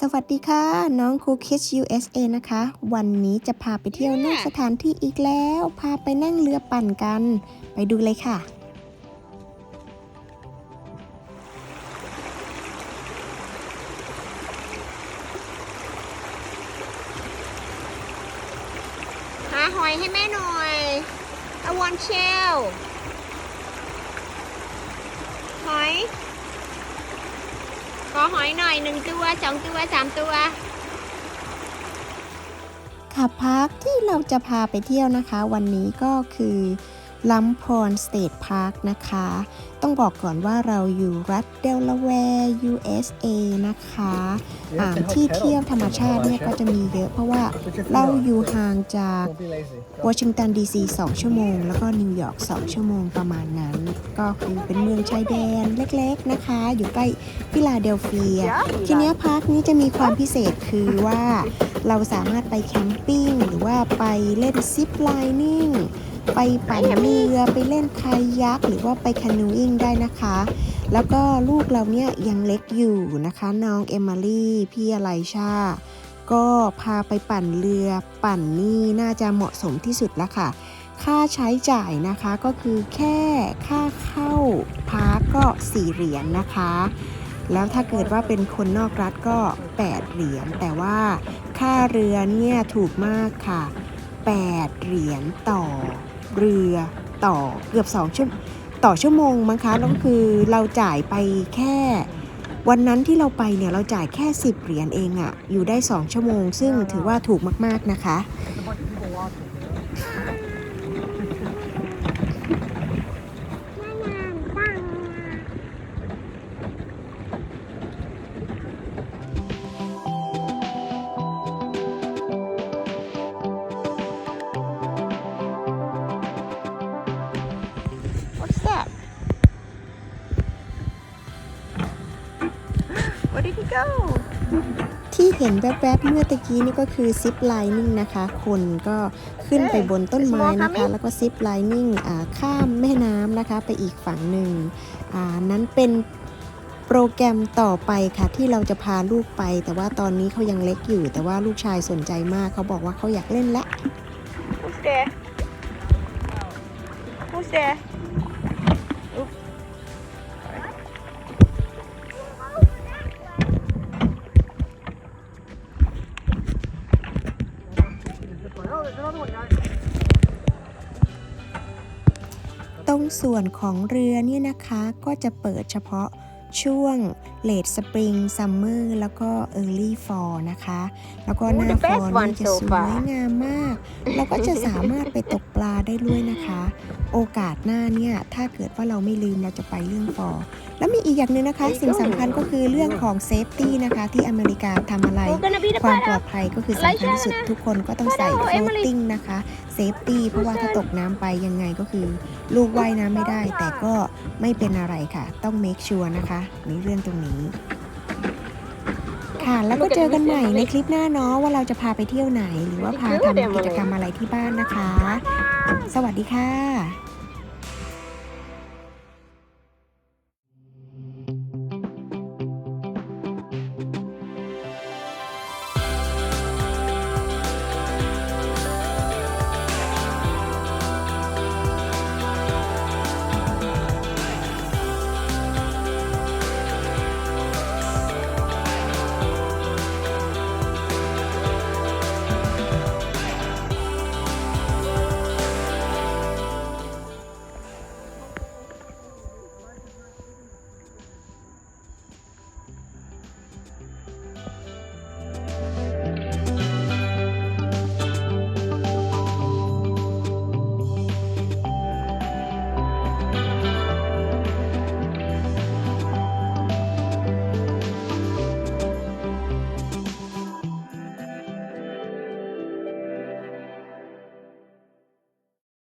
สวัสดีค่ะ น้องครูคิด USA นะคะ วันนี้จะพาไปเที่ยวนอกสถานที่อีกแล้ว พาไปนั่งเรือปั่นกัน ไปดูเลยค่ะ หาหอยให้แม่หน่อย I want shell หอย ขอหอยหน่อยหนึ่งตัวสองตัวสามตัวค่ะพักที่เราจะพาไปเที่ยวนะคะ วันนี้ก็คือ ลัมพรสเตทพาร์คนะคะ ต้องบอกก่อนว่าเราอยู่รัฐเดลาแวร์ USA นะคะอ่าที่เที่ยวธรรมชาติเนี่ยก็จะมีเยอะเพราะว่าเราอยู่ห่างจากวอชิงตันดีซี2ชั่วโมง แล้วก็นิวยอร์ก2ชั่วโมงประมาณนั้น ก็คือเป็นเมืองชายแดนเล็กๆนะคะ อยู่ใกล้ฟิลาเดลเฟีย ทีนี้พาร์คนี้จะมีความพิเศษคือว่าเราสามารถไปแคมปิ้งหรือว่าไปเล่นซิปไลนิ่ง ไปปั่นเรือไปเล่นคายักหรือว่าไปแคนูอิงได้นะคะ แล้วก็ลูกเราเนี่ยยังเล็กอยู่นะคะ น้องเอมิลี่ พี่อะไรชาก็พาไปปั่นเรือปั่นนี่น่าจะเหมาะสมที่สุดแล้วค่ะ ค่าใช้จ่ายนะคะก็คือแค่ค่าเข้าพาร์กก็4เหรียญนะคะ แล้วถ้าเกิดว่าเป็นคนนอกรัฐก็8เหรียญแต่ว่าค่าเรือเนี่ยถูกมากค่ะ 8 เหรียญต่อ เรือต่อเกือบ2ชั่วต่อชั่วโมงมั้งคะแล้วก็คือเราจ่ายไปแค่ วันนั้นที่เราไปเนี่ยเราจ่ายแค่ 10 เหรียญเองอะอยู่ได้ 2 ชั่วโมง ซึ่งถือว่าถูกมาก ๆ นะคะ go ที่เห็นแวบๆเมื่อตะกี้นี่ก็คือซิปไลนิ่งนะคะ คนก็ขึ้นไปบนต้นไม้นะคะ แล้วก็ซิปไลนิ่งข้ามแม่น้ำนะคะ ไปอีกฝั่งหนึ่งอ่านั้นเป็นโปรแกรมต่อไปค่ะที่เราจะพาลูกไป แต่ว่าตอนนี้เขายังเล็กอยู่ แต่ว่าลูกชายสนใจมากเขาบอกว่าเขาอยากเล่นละ Who's there Who's there รงส่วนของเรือเนี่ยนะคะก็จะเปิดเฉพาะช่วง เลดสปริงซัมเมอร์แล้วก็เอ r ร์ลี่ฟอลนะคะ แล้วก็ห Ooh, น้า the ฟอ best นี่ one จะ so สวย far งามมาก แล้วก็จะสามารถไปตกปลาได้ด้วยนะคะ โอกาสหน้าเนี่ยถ้าเกิดว่าเราไม่ลืมเราจะไปเรื่องฟอลแล้วมีอีกอย่างหนึ่งนะคะ สิ่งสำคัญก็คือเรื่องของเซฟตี้นะคะ ที่อเมริกาทำอะไร Who's gonna be the ความปลอ pilot ดภัยก็คือสำคัญที่สุดทุกคนก็ต้องใส่ Hello, Emily floating นะคะเซฟตี้เพราะว่าถ้าตกน้ำไปยังไงก็คือ ลูกว่ายน้ำไม่ได้ แต่ก็ไม่เป็นอะไรค่ะ ต้อง make sure นะคะในเรื่องตรงนี้ ค่ะแล้วก็เจอกันใหม่ในคลิปหน้าเนาะว่าเราจะพาไปเที่ยวไหน หรือว่าพาทำกิจกรรมอะไรที่บ้านนะคะ สวัสดีค่ะ